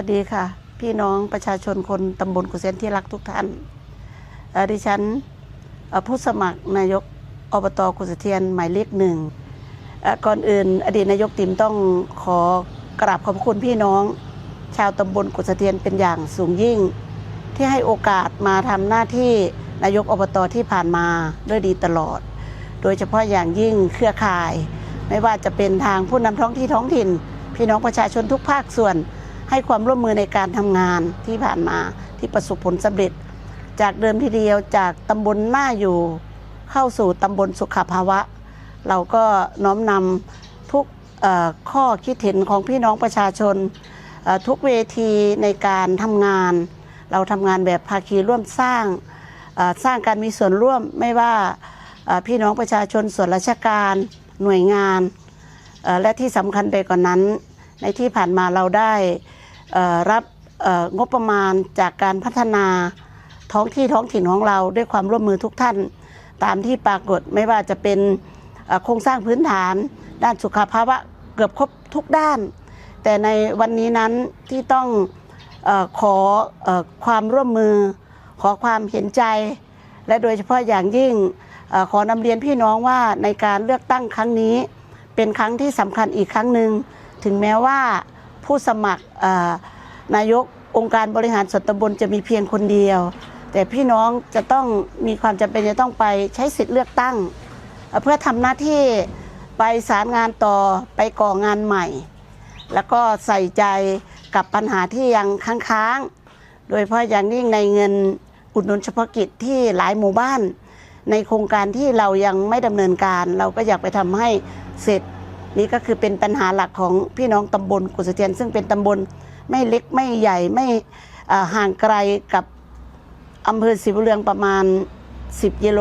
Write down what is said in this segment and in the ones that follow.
วัสดีค่ะ พี่น้องประชาชนคนตำบลกุเซนที่รักทุกท่านดิฉันผู้สมัครนายกอบตกุสเทียนหมายเลขหนึ่งก่อนอื่น อดีตนายกติ๋มต้องขอกราบขอบคุณพี่น้อง ชาวตำบลกุสเทียนเป็นอย่างสูงยิ่ง ที่ให้โอกาสมาทำหน้าที่นายกอบตที่ผ่านมาด้วยดีตลอด โดยเฉพาะอย่างยิ่งเครือข่าย ไม่ว่าจะเป็นทางผู้นำท้องที่ท้องถิ่น พี่น้องประชาชนทุกภาคส่วน ให้ความร่วมมือในการทำงานที่ผ่านมาที่ประสบผลสำเร็จ จากเดิมทีเดียวจากตำบลหน้าอยู่ เข้าสู่ตำบลสุขภาวะ เราก็น้อมนำทุกข้อคิดเห็นของพี่น้องประชาชน ทุกเวทีในการทำงาน เราทำงานแบบภาคีร่วมสร้างสร้างการมีส่วนร่วมไม่ว่าพี่น้องประชาชนส่วนราชการหน่วยงาน และที่สำคัญไปกว่านนั้น ในที่ผ่านมาเราได้ รับงบประมาณจากการพัฒนาท้องที่ท้องถิ่นของเราด้วยความร่วมมือทุกท่าน ตามที่ปรากฏไม่ว่าจะเป็นโครงสร้างพื้นฐาน ด้านสุขภาวะเกือบครบทุกด้าน แต่ในวันนี้นั้นที่ต้องอขออความร่วมมือ ขอความเห็นใจ และโดยเฉพาะอย่างยิ่งอขอนำเรียนพี่น้องว่าในการเลือกตั้งครั้งนี้ เป็นครั้งที่สำคัญอีกครั้งหนึ่งถึงแม้ว่า ผู้สมัครนายกองค์การบริหารส่วนตำบลจะมีเพียงคนเดียว แต่พี่น้องจะต้องมีความจำเป็นจะต้องไปใช้สิทธิ์เลือกตั้ง เพื่อทำหน้าที่ไปสารงานต่อไปก่องานใหม่ แล้วก็ใส่ใจกับปัญหาที่ยังค้างๆ โดยเฉพาะอย่างยิ่งในเงินอุดหนุนเฉพาะกิจที่หลายหมู่บ้าน ในโครงการที่เรายังไม่ดำเนินการ เราก็อยากไปทำให้เสร็จ นี่ก็คือเป็นปัญหาหลักของพี่น้องตำบลกุสเทียน ซึ่งเป็นตำบลไม่เล็กไม่ใหญ่ไม่ห่างไกลกับอำเภอศรีบุเรืองประมาณ 10กิโล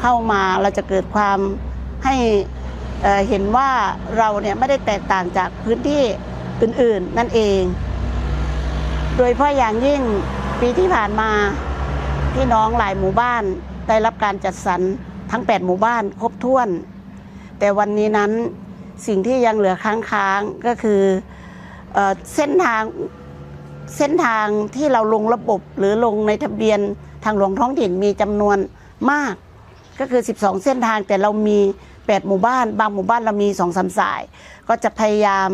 เข้ามาเราจะเกิดความให้เห็นว่าเราเนี่ยไม่ได้แตกต่างจากพื้นที่อื่นๆ นั่นเอง โดยเฉพาะอย่างยิ่งปีที่ผ่านมาพี่น้องหลายหมู่บ้านได้รับการจัดสรรทั้ง 8 หมู่บ้านครบถ้วน แต่วันนี้นั้น สิ่งที่ยังเหลือค้างๆก็คือเอเส้นทางเส้นทางที่เราลงระบบหรือลงในทะเบียนทางหลวงท้องถิ่นมีจำนวนมาก ก็คือ 12 เส้นทางแต่เรามี 8 หมู่บ้าน บางหมู่บ้านเรามี2อสสาย ก็จะพยายาม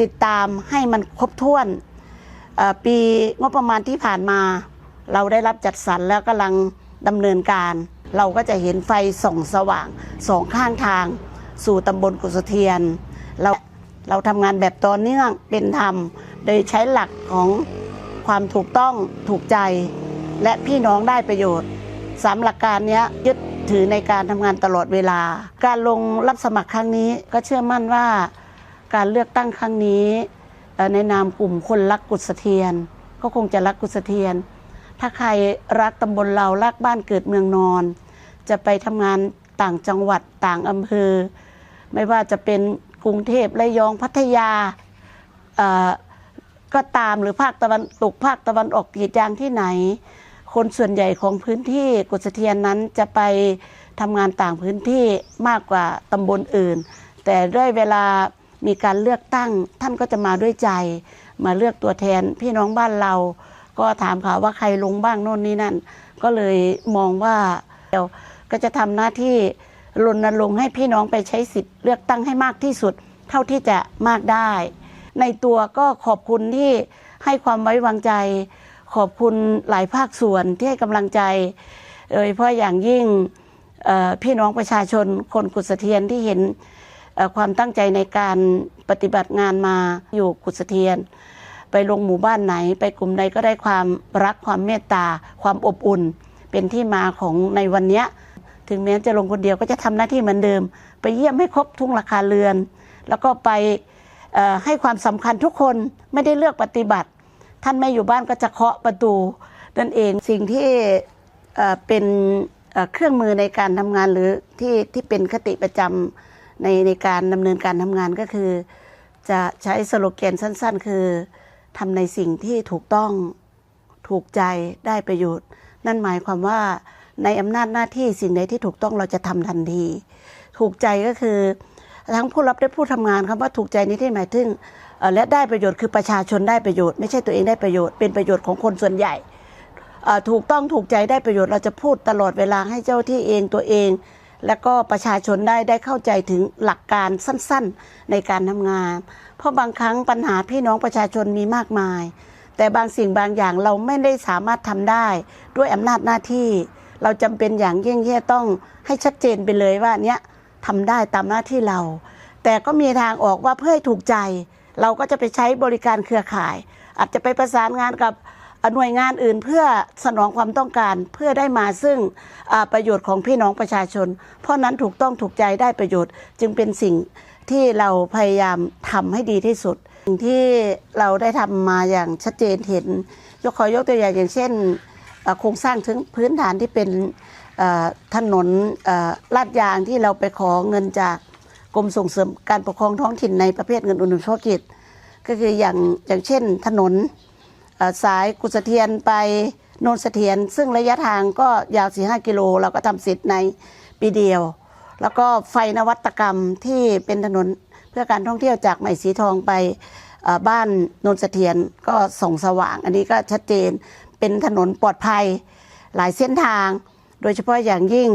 ติดตามให้มันครบถ้วนปีงบประมาณที่ผ่านมา เราได้รับจัดสรรแล้วกำลังดำเนินการ เราก็จะเห็นไฟส่องสว่างสองข้างทาง สู่ตำบลกุสเทียน เราเราทำงานแบบต่อเนื่องเป็นธรรม โดยใช้หลักของความถูกต้องถูกใจ และพี่น้องได้ประโยชน์สามหลักการนี้ยึดถือในการทำงานตลอดเวลา การลงรับสมัครครั้งนี้ก็เชื่อมั่นว่า การเลือกตั้งครั้งนี้ ในนามกลุ่มคนรักกุศเทียน ก็คงจะรักกุศเทียน ถ้าใครรักตำบลเรารักบ้านเกิดเมืองนอน จะไปทำงานต่างจังหวัดต่างอำเภอ ไม่ว่าจะเป็นกรุงเทพระยองพัทยาก็ตามหรือภาคตะวันตกภาคตะวันออกกรีดยางที่ไหน คนส่วนใหญ่ของพื้นที่กุศเทียนนั้นจะไปทำงานต่างพื้นที่มากกว่าตำบลอื่น แต่ด้วยเวลามีการเลือกตั้งท่านก็จะมาด้วยใจ มาเลือกตัวแทนพี่น้องบ้านเรา ก็ถามเขาว่าใครลงบ้างโน่นนี่นั่น ก็เลยมองว่าเราก็จะทำหน้าที่ รณรงค์ให้พี่น้องไปใช้สิทธิ์เลือกตั้งให้มากที่สุด เท่าที่จะมากได้ ในตัวก็ขอบคุณที่ให้ความไว้วางใจ ขอบคุณหลายภาคส่วนที่ให้กำลังใจโดยเฉพาะอย่างยิ่งพี่น้องประชาชนคนกุศเทียนที่เห็นความตั้งใจในการปฏิบัติงานมาอยู่กุศเทียน ไปลงหมู่บ้านไหน ไปกลุ่มใดก็ได้ความรักความเมตตา ความอบอุ่น เป็นที่มาของในวันนี้ ถึงแม้จะลงคนเดียวก็จะทำหน้าที่เหมือนเดิม ไปเยี่ยมให้ครบทุ่งราคาเรือน แล้วก็ไปให้ความสำคัญทุกคนไม่ได้เลือกปฏิบัติ ท่านไม่อยู่บ้านก็จะเคาะประตูนั่นเองสิ่งที่เป็นเครื่องมือในการทำงานหรือที่ที่เป็นคติประจำในในการดำเนินการทำงานก็คือ จะใช้สโลแกนสั้น ๆ คือทำในสิ่งที่ถูกต้องถูกใจได้ประโยชน์ นั่นหมายความว่า ในอำนาจหน้าที่สิ่งใดที่ถูกต้องเราจะทำทันที ถูกใจก็คือ ทั้งผู้รับและผู้ทำงานคำว่าถูกใจนี้ที่หมายถึงและได้ประโยชน์คือประชาชนได้ประโยชน์ ไม่ใช่ตัวเองได้ประโยชน์เป็นประโยชน์ของคนส่วนใหญ่ถูกต้องถูกใจได้ประโยชน์เราจะพูดตลอดเวลาให้เจ้าที่เองตัวเอง แล้วก็ประชาชนได้ได้เข้าใจถึงหลักการสั้นๆในการทำงาน เพราะบางครั้งปัญหาพี่น้องประชาชนมีมากมาย แต่บางสิ่งบางอย่างเราไม่ได้สามารถทำได้ด้วยอำนาจหน้าที่ เราจำเป็นอย่างยิ่งที่จะต้องให้ชัดเจนไปเลยว่าเนี้ยทำได้ตามหน้าที่เรา แต่ก็มีทางออกว่าเพื่อให้ถูกใจ เราก็จะไปใช้บริการเครือข่าย อาจจะไปประสานงานกับหน่วยงานอื่นเพื่อสนองความต้องการเพื่อได้มาซึ่งประโยชน์ของพี่น้องประชาชน เพราะนั้นถูกต้องถูกใจได้ประโยชน์ จึงเป็นสิ่งที่เราพยายามทำให้ดีที่สุด สิ่งที่เราได้ทำมาอย่างชัดเจนเห็น ยกขอยกตัวอย่างอย่างเช่น โครงสร้างถึงพื้นฐานที่เป็นถนนลาดยางที่เราไปขอเงินจากกรมส่งเสริมการปกครองท้องถิ่นในประเภทเงินอุดหนุนเฉพาะกิจ ก็คืออย่างอย่างเช่นถนนสายกุสเทียนไปโนนเสถียรซึ่งระยะทางก็ยาว 4-5 กิโล เราก็ทำเสร็จในปีเดียว แล้วก็ไฟนวัตกรรมที่เป็นถนนเพื่อการท่องเที่ยวจากใหม่สีทองไปบ้านโนนเสถียรก็ส่องสว่าง อันนี้ก็ชัดเจน เป็นถนนปลอดภัยหลายเส้นทาง โดยเฉพาะอย่างยิ่ง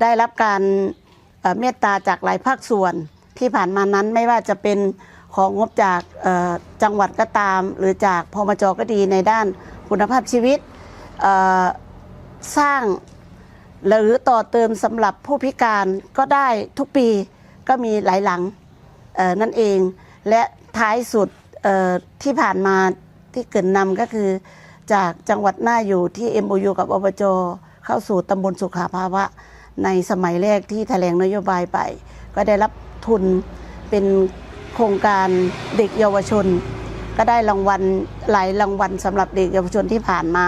ได้รับการเมตตาจากหลายภาคส่วนที่ผ่านมานั้นไม่ว่าจะเป็นของงบจากจังหวัดก็ตาม หรือจากพมจก็ดีในด้านคุณภาพชีวิตสร้างหรือต่อเติมสำหรับผู้พิการก็ได้ทุกปีก็มีหลายหลังนั่นเอง และท้ายสุดที่ผ่านมาที่เกรินนำก็คือ จากจังหวัดหน้าอยู่ที่ MOU กับอบจเข้าสู่ตำบลสุขาภาวะ ในสมัยแรกที่แถลงนโยบายไป ก็ได้รับทุนเป็นโครงการเด็กเยาวชน ก็ได้รางวัลหลายรางวัลสำหรับเด็กเยาวชนที่ผ่านมา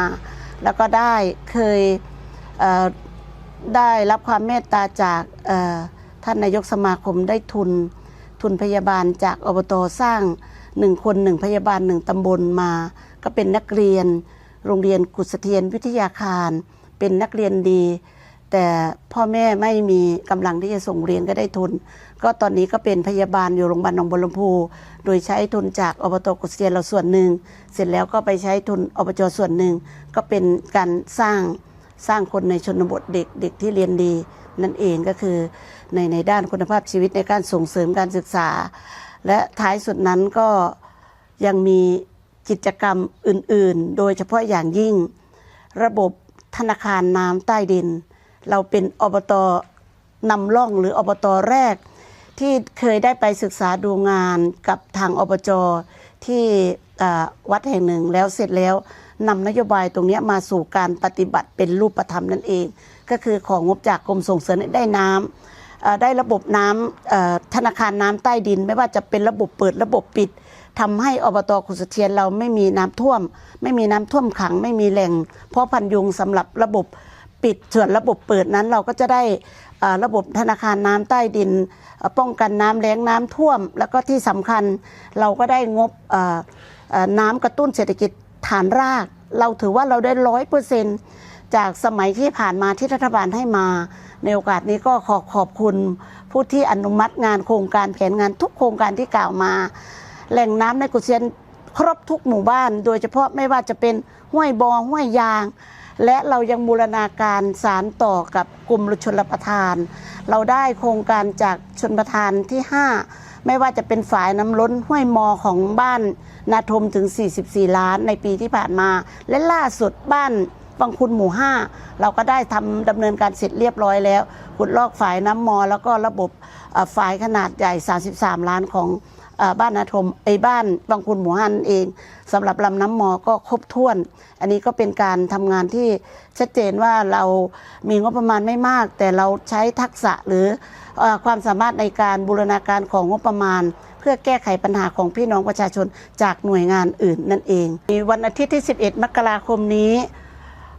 แล้วก็ได้เคยเได้รับความเมตตาจากท่านนายกสมาคมได้ทุนทุนพยาบาลจากอบตสร้างหนึ่งคนหนึ่งพยาบาลหนึ่งตำบลมา ก็เป็นนักเรียน โรงเรียนกุศเทียนวิทยาคาร เป็นนักเรียนดี แต่พ่อแม่ไม่มีกำลังที่จะส่งเรียนก็ได้ทุน ก็ตอนนี้ก็เป็นพยาบาลอยู่โรงพยาบาลหนองบัวลำพู โดยใช้ทุนจากอบตกุศเทียนเราส่วนหนึ่ง เสร็จแล้วก็ไปใช้ทุนอบจส่วนหนึ่ง ก็เป็นการสร้างสร้างคนในชนบทเด็กเด็กที่เรียนดีนั่นเองก็คือในในด้านคุณภาพชีวิตในการส่งเสริมการศึกษา และท้ายสุดนั้นก็ยังมี กิจกรรมอื่นๆ โดยเฉพาะอย่างยิ่ง ระบบธนาคารน้ำใต้ดิน เราเป็นอบตนำร่องหรืออบตแรก ที่เคยได้ไปศึกษาดูงานกับทางอบจที่วัดแห่งหนึ่งแล้วเสร็จแล้วนำนโยบายตรงนี้มาสู่การปฏิบัติเป็นรูปธรรมนั่นเอง ก็คือของงบจากกรมส่งเสริมได้น้ำได้ระบบน้ำธนาคารน้ำใต้ดิน ไม่ว่าจะเป็นระบบเปิดระบบปิด ทำให้อบตขุสเทียนเราไม่มีน้ำท่วม ไม่มีน้ำท่วมขังไม่มีแหล่ง เพราะพันยุงสำหรับระบบปิดส่วนระบบเปิดนั้นเราก็จะได้ระบบธนาคารน้ำใต้ดิน ป้องกันน้ำแล้งน้ำท่วม แล้วก็ที่สำคัญเราก็ได้งบน้ำกระตุ้นเศรษฐกิจฐานราก เราถือว่าเราได้ร้อยเปอร์เซ็นจากสมัยที่ผ่านมาที่รัฐบาลให้มา ในโอกาสนี้ก็ขอขอบคุณผู้ที่อนุมัติงานโครงการแผนงานทุกโครงการที่กล่าวมา แหล่งน้ำในกุเชียนครบทุกหมู่บ้าน โดยเฉพาะไม่ว่าจะเป็นห้วยบองห้วยยาง และเรายังบูรณาการสารต่อกับกลุ่มชนรับประทาน เราได้โครงการจากชนประทานที่ 5 ไม่ว่าจะเป็นฝายน้ำล้นห้วยมอของบ้านนาทมถึง 44 ล้านในปีที่ผ่านมา และล่าสุดบ้านบางคุณหมู่ 5 เราก็ได้ทำดำเนินการเสร็จเรียบร้อยแล้วขุดลอกฝายน้ำมอ แล้วก็ระบบฝายขนาดใหญ่ 33 ล้านของ บ้านนาทมไอ้บ้านบางคุณหมู่ฮันเองสำหรับลำน้ำมอก็ครบถ้วน อันนี้ก็เป็นการทำงานที่ชัดเจนว่าเรามีงบประมาณไม่มาก แต่เราใช้ทักษะหรือออความสามารถในการบูรณาการของงบประมาณ เพื่อแก้ไขปัญหาของพี่น้องประชาชนจากหน่วยงานอื่นนั่นเองมีวันอาทิตย์ที่ 11 มกราคมนี้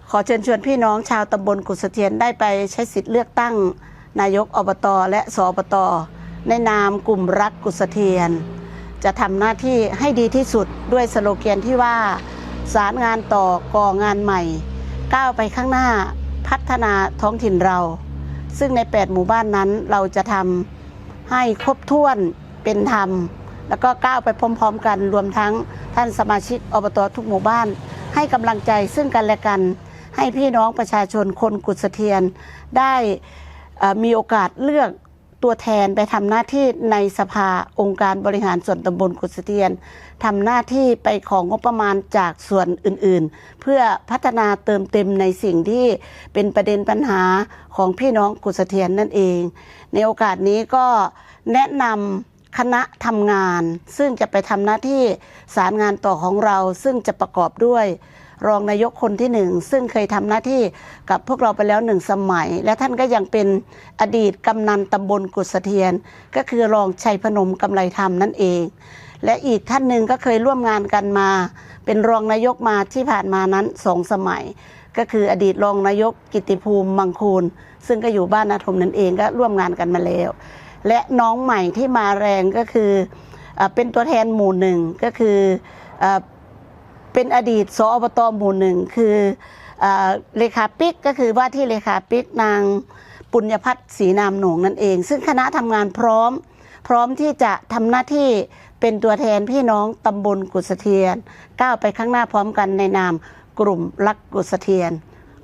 ขอเชิญชวนพี่น้องชาวตำบลกุศเทียนได้ไปใช้สิทธิ์เลือกตั้งนายกอบต และสอบต ในนามกลุ่มรักกุศเทียน จะทำหน้าที่ให้ดีที่สุดด้วยสโลแกนที่ว่า สารงานต่อก่องานใหม่ ก้าวไปข้างหน้าพัฒนาท้องถิ่นเรา ซึ่งใน 8 หมู่บ้านนั้นเราจะทำให้ครบถ้วนเป็นธรรม แล้วก็ก้าวไปพร้อม ๆ กันรวมทั้งท่านสมาชิกอบตทุกหมู่บ้าน ให้กำลังใจซึ่งกันและกัน ให้พี่น้องประชาชนคนกุศเทียนได้มีโอกาสเลือก ตัวแทนไปทำหน้าที่ในสภาองค์การบริหารส่วนตำบลกุศเทียนทำหน้าที่ไปของงบประมาณจากส่วนอื่นๆ เพื่อพัฒนาเติมเต็มในสิ่งที่เป็นประเด็นปัญหาของพี่น้องกุศเทียนนั่นเอง ในโอกาสนี้ก็แนะนำคณะทำงาน ซึ่งจะไปทำหน้าที่สารงานต่อของเราซึ่งจะประกอบด้วย รองนายกคนที่หนึ่งซึ่งเคยทำหน้าที่กับพวกเราไปแล้วหนึ่งสมัย และท่านก็ยังเป็นอดีตกำนันตำบลกุศเทียน ก็คือรองชัยพนมกำไรธรรมนั่นเอง และอีกท่านหนึ่งก็เคยร่วมงานกันมา เป็นรองนายกมาที่ผ่านมานั้นสองสมัย ก็คืออดีตรองนายกกิติภูมิมังคูลซึ่งก็อยู่บ้านนาทมนั่นเองก็ร่วมงานกันมาแล้ว และน้องใหม่ที่มาแรงก็คือเอ่อเป็นตัวแทนหมู่หนึ่งก็คือ เป็นอดีตสอบตหมู่หนึ่งคือเอ่อเลขาปิกก็คือว่าที่เลขาปิกนางปุญญพัฒน์ศรีนามหนงนั่นเอง ซึ่งคณะทำงานพร้อม พร้อมที่จะทำหน้าที่เป็นตัวแทนพี่น้องตำบลกุศเทียน ก้าวไปข้างหน้าพร้อมกันในนามกลุ่มรักกุศเทียน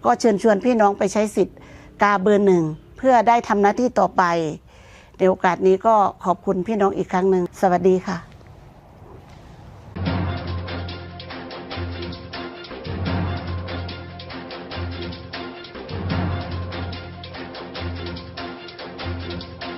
ก็เชิญชวนพี่น้องไปใช้สิทธิ์กาเบอร์หนึ่งเพื่อได้ทำหน้าที่ต่อไป ในโอกาสนี้ก็ขอบคุณพี่น้องอีกครั้งหนึ่งสวัสดีค่ะ